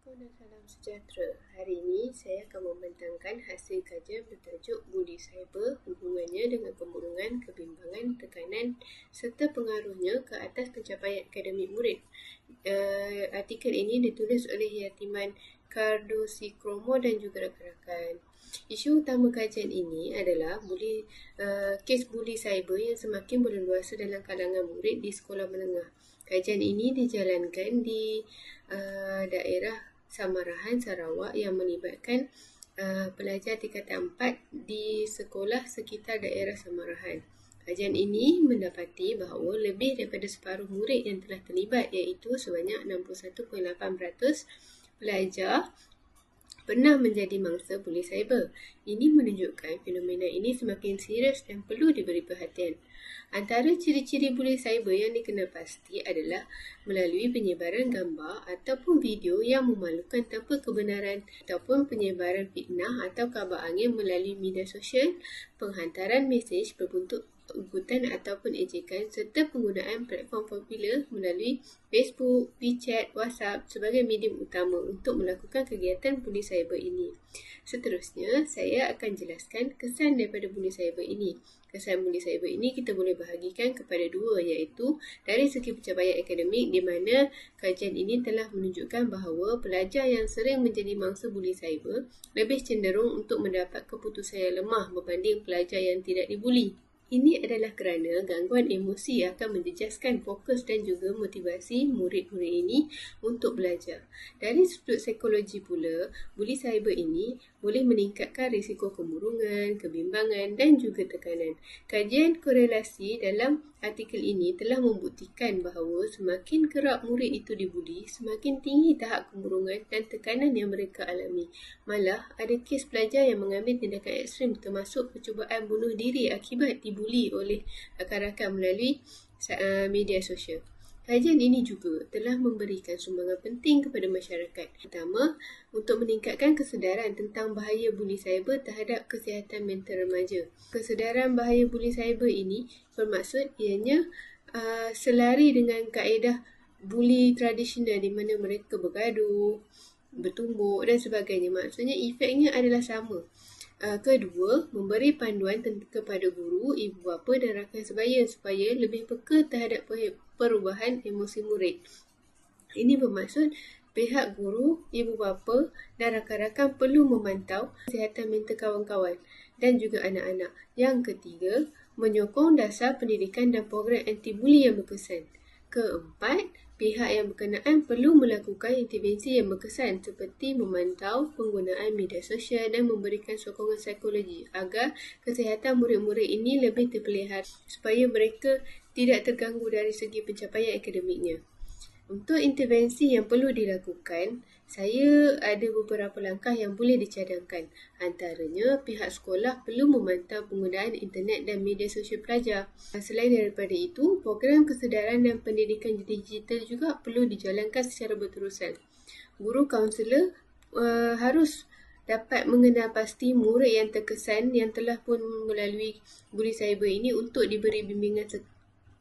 Assalamualaikum dan salam sejahtera. Hari ini saya akan membentangkan hasil kajian bertajuk Budi Cyber, hubungannya dengan pemurungan, kebimbangan, tekanan serta pengaruhnya ke atas pencapaian akademik murid. Uh, artikel ini ditulis oleh Yatiman Cardosikromo dan juga rakan-rakan. Isu utama kajian ini adalah buli, uh, kes buli cyber yang semakin berleluasa dalam kalangan murid di sekolah menengah. Kajian ini dijalankan di uh, daerah Samarahan, Sarawak yang melibatkan uh, pelajar tingkatan 4 di sekolah sekitar daerah Samarahan. Kajian ini mendapati bahawa lebih daripada separuh murid yang telah terlibat iaitu sebanyak 61.8% pelajar pernah menjadi mangsa buli cyber. Ini menunjukkan fenomena ini semakin serius dan perlu diberi perhatian. Antara ciri-ciri buli cyber yang dikenal pasti adalah melalui penyebaran gambar ataupun video yang memalukan tanpa kebenaran ataupun penyebaran fitnah atau kabar angin melalui media sosial, penghantaran mesej berbentuk ugutan ataupun ejekan serta penggunaan platform popular melalui Facebook, WeChat, WhatsApp sebagai medium utama untuk melakukan kegiatan buli cyber ini. Seterusnya, saya akan jelaskan kesan daripada buli cyber ini. Kesan buli cyber ini kita boleh bahagikan kepada dua iaitu dari segi pencapaian akademik di mana kajian ini telah menunjukkan bahawa pelajar yang sering menjadi mangsa buli cyber lebih cenderung untuk mendapat keputusan yang lemah berbanding pelajar yang tidak dibuli. Ini adalah kerana gangguan emosi akan menjejaskan fokus dan juga motivasi murid-murid ini untuk belajar. Dari sudut psikologi pula, buli cyber ini boleh meningkatkan risiko kemurungan, kebimbangan dan juga tekanan. Kajian korelasi dalam artikel ini telah membuktikan bahawa semakin kerap murid itu dibuli, semakin tinggi tahap kemurungan dan tekanan yang mereka alami. Malah, ada kes pelajar yang mengambil tindakan ekstrim termasuk percubaan bunuh diri akibat dibuli oleh rakan-rakan melalui uh, media sosial. Kajian ini juga telah memberikan sumbangan penting kepada masyarakat. Pertama, untuk meningkatkan kesedaran tentang bahaya buli cyber terhadap kesihatan mental remaja. Kesedaran bahaya buli cyber ini bermaksud ianya uh, selari dengan kaedah buli tradisional di mana mereka bergaduh, bertumbuk dan sebagainya. Maksudnya efeknya adalah sama. Uh, kedua, memberi panduan kepada guru, ibu bapa dan rakan sebaya supaya lebih peka terhadap perubahan emosi murid. Ini bermaksud pihak guru, ibu bapa dan rakan-rakan perlu memantau kesihatan mental kawan-kawan dan juga anak-anak. Yang ketiga, menyokong dasar pendidikan dan program anti-bully yang berkesan. Keempat, pihak yang berkenaan perlu melakukan intervensi yang berkesan seperti memantau penggunaan media sosial dan memberikan sokongan psikologi agar kesihatan murid-murid ini lebih terpelihara supaya mereka tidak terganggu dari segi pencapaian akademiknya. Untuk intervensi yang perlu dilakukan, saya ada beberapa langkah yang boleh dicadangkan. Antaranya, pihak sekolah perlu memantau penggunaan internet dan media sosial pelajar. Selain daripada itu, program kesedaran dan pendidikan digital juga perlu dijalankan secara berterusan. Guru kaunselor uh, harus dapat mengenal pasti murid yang terkesan yang telah pun melalui buli cyber ini untuk diberi bimbingan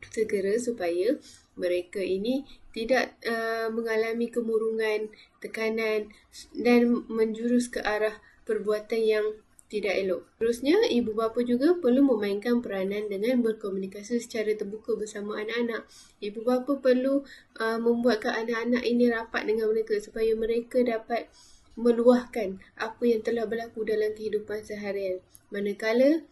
segera supaya mereka ini tidak uh, mengalami kemurungan, tekanan dan menjurus ke arah perbuatan yang tidak elok. Terusnya, ibu bapa juga perlu memainkan peranan dengan berkomunikasi secara terbuka bersama anak-anak. Ibu bapa perlu uh, membuatkan anak-anak ini rapat dengan mereka supaya mereka dapat meluahkan apa yang telah berlaku dalam kehidupan seharian. Manakala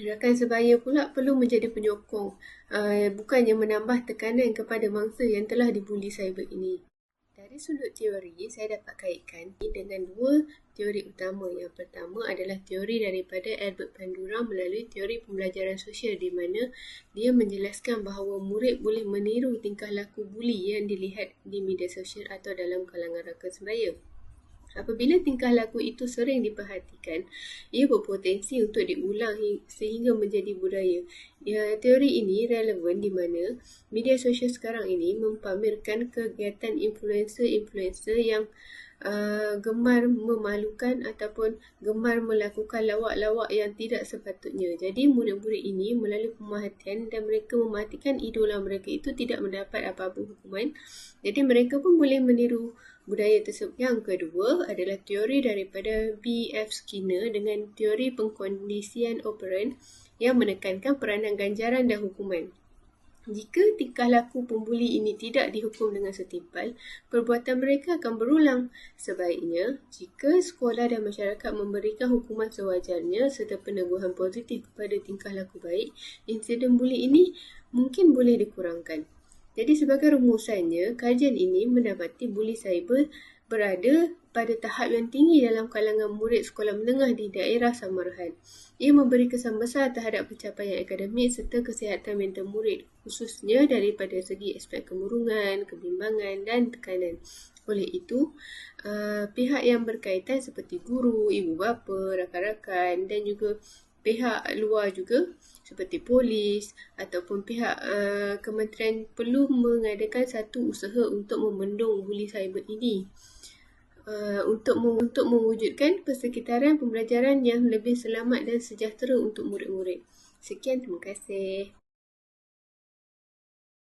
Rakan sebaya pula perlu menjadi penyokong, uh, bukannya menambah tekanan kepada mangsa yang telah dibuli cyber ini. Dari sudut teori, saya dapat kaitkan dengan dua teori utama. Yang pertama adalah teori daripada Albert Bandura melalui teori pembelajaran sosial di mana dia menjelaskan bahawa murid boleh meniru tingkah laku buli yang dilihat di media sosial atau dalam kalangan rakan sebaya. Apabila tingkah laku itu sering diperhatikan, ia berpotensi untuk diulang sehingga menjadi budaya. Ya, teori ini relevan di mana media sosial sekarang ini mempamerkan kegiatan influencer-influencer yang uh, gemar memalukan ataupun gemar melakukan lawak-lawak yang tidak sepatutnya. Jadi murid-murid ini melalui pemerhatian dan mereka mematikan idola mereka itu tidak mendapat apa-apa hukuman. Jadi mereka pun boleh meniru budaya tersebut. Yang kedua adalah teori daripada B.F. Skinner dengan teori pengkondisian operan yang menekankan peranan ganjaran dan hukuman. Jika tingkah laku pembuli ini tidak dihukum dengan setimpal, perbuatan mereka akan berulang. Sebaiknya, jika sekolah dan masyarakat memberikan hukuman sewajarnya serta peneguhan positif kepada tingkah laku baik, insiden buli ini mungkin boleh dikurangkan. Jadi sebagai rumusannya, kajian ini mendapati buli cyber berada pada tahap yang tinggi dalam kalangan murid sekolah menengah di daerah Samarahan. Ia memberi kesan besar terhadap pencapaian akademik serta kesihatan mental murid, khususnya daripada segi aspek kemurungan, kebimbangan dan tekanan. Oleh itu, uh, pihak yang berkaitan seperti guru, ibu bapa, rakan-rakan dan juga pihak luar juga seperti polis ataupun pihak uh, kementerian perlu mengadakan satu usaha untuk membendung buli cyber ini uh, untuk untuk mewujudkan persekitaran pembelajaran yang lebih selamat dan sejahtera untuk murid-murid. Sekian, terima kasih.